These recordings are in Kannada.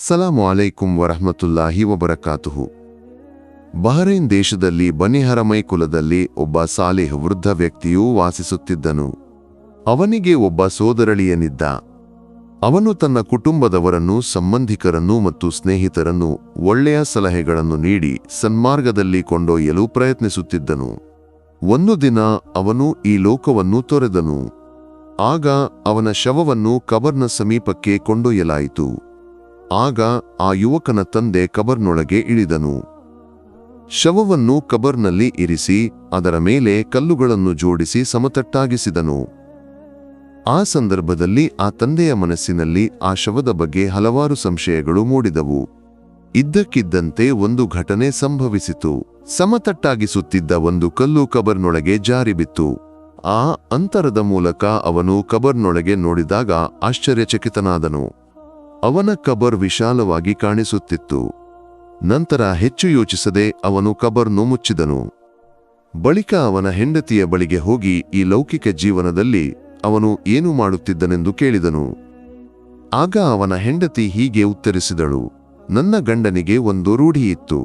ಸಲಾಮು ಅಲೈಕುಂ ವರಹಮತುಲ್ಲಾಹಿ ವಬರಕಾತುಹು. ಬಹರೈನ್ ದೇಶದಲ್ಲಿ ಬನಿಹರಮೈ ಕುಲದಲ್ಲಿ ಒಬ್ಬ ಸಾಲಿಹ್ ವೃದ್ಧ ವ್ಯಕ್ತಿಯೂ ವಾಸಿಸುತ್ತಿದ್ದನು. ಅವನಿಗೆ ಒಬ್ಬ ಸೋದರಳಿಯನಿದ್ದ. ಅವನು ತನ್ನ ಕುಟುಂಬದವರನ್ನು, ಸಂಬಂಧಿಕರನ್ನು ಮತ್ತು ಸ್ನೇಹಿತರನ್ನು ಒಳ್ಳೆಯ ಸಲಹೆಗಳನ್ನು ನೀಡಿ ಸನ್ಮಾರ್ಗದಲ್ಲಿ ಕೊಂಡೊಯ್ಯಲು ಪ್ರಯತ್ನಿಸುತ್ತಿದ್ದನು. ಒಂದು ದಿನ ಅವನು ಈ ಲೋಕವನ್ನು ತೊರೆದನು. ಆಗ ಅವನ ಶವವನ್ನು ಕಬರ್ನ ಸಮೀಪಕ್ಕೆ ಕೊಂಡೊಯ್ಯಲಾಯಿತು. ಆಗ ಆ ಯುವಕನ ತಂದೆ ಕಬರ್ನೊಳಗೆ ಇಳಿದನು. ಶವವನ್ನು ಕಬರ್ನಲ್ಲಿ ಇರಿಸಿ ಅದರ ಮೇಲೆ ಕಲ್ಲುಗಳನ್ನು ಜೋಡಿಸಿ ಸಮತಟ್ಟಾಗಿಸಿದನು. ಆ ಸಂದರ್ಭದಲ್ಲಿ ಆ ತಂದೆಯ ಮನಸ್ಸಿನಲ್ಲಿ ಆ ಶವದ ಬಗ್ಗೆ ಹಲವಾರು ಸಂಶಯಗಳು ಮೂಡಿದವು. ಇದ್ದಕ್ಕಿದ್ದಂತೆ ಒಂದು ಘಟನೆ ಸಂಭವಿಸಿತು. ಸಮತಟ್ಟಾಗಿಸುತ್ತಿದ್ದ ಒಂದು ಕಲ್ಲು ಕಬರ್ನೊಳಗೆ ಜಾರಿಬಿತ್ತು. ಆ ಅಂತರದ ಮೂಲಕ ಅವನು ಕಬರ್ನೊಳಗೆ ನೋಡಿದಾಗ ಆಶ್ಚರ್ಯಚಕಿತನಾದನು. ಅವನ ಕಬರ್ ವಿಶಾಲವಾಗಿ ಕಾಣಿಸುತ್ತಿತ್ತು. ನಂತರ ಹೆಚ್ಚು ಯೋಚಿಸದೆ ಅವನು ಕಬರ್ನು ಮುಚ್ಚಿದನು ಬಳಿಕ ಅವನ ಹೆಂಡತಿಯ ಬಳಿಗೆ ಹೋಗಿ ಈ ಲೌಕಿಕ ಜೀವನದಲ್ಲಿ ಅವನು ಏನು ಮಾಡುತ್ತಿದ್ದನೆಂದು ಕೇಳಿದನು. ಆಗ ಅವನ ಹೆಂಡತಿ ಹೀಗೆ ಉತ್ತರಿಸಿದಳು, ನನ್ನ ಗಂಡನಿಗೆ ಒಂದು ರೂಢಿಯಿತ್ತು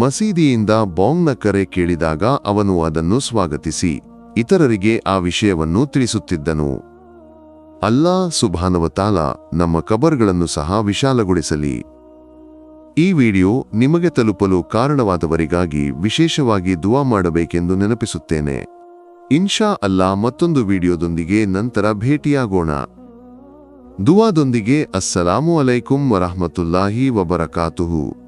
ಮಸೀದಿಯಿಂದ ಬಾಂಗ್ನ ಕರೆ ಕೇಳಿದಾಗ ಅವನು ಅದನ್ನು ಸ್ವಾಗತಿಸಿ, ಇತರರಿಗೆ ಆ ವಿಷಯವನ್ನು ತಿಳಿಸುತ್ತಿದ್ದನು. ಅಲ್ಲಾ ಸುಭಾನವತಾಲ ನಮ್ಮ ಕಬರ್ಗಳನ್ನು ಸಹ ವಿಶಾಲಗೊಳಿಸಲಿ. ಈ ವಿಡಿಯೋ ನಿಮಗೆ ತಲುಪಲು ಕಾರಣವಾದವರಿಗಾಗಿ ವಿಶೇಷವಾಗಿ ದುವಾ ಮಾಡಬೇಕೆಂದು ನೆನಪಿಸುತ್ತೇನೆ. ಇನ್ಶಾ ಅಲ್ಲಾ ಮತ್ತೊಂದು ವಿಡಿಯೋದೊಂದಿಗೆ ನಂತರ ಭೇಟಿಯಾಗೋಣ. ದುವಾದೊಂದಿಗೆ ಅಸ್ಸಲಾಮು ಅಲೈಕುಂ ವರಹಮತುಲ್ಲಾಹಿ ವಬರಕಾತುಹು.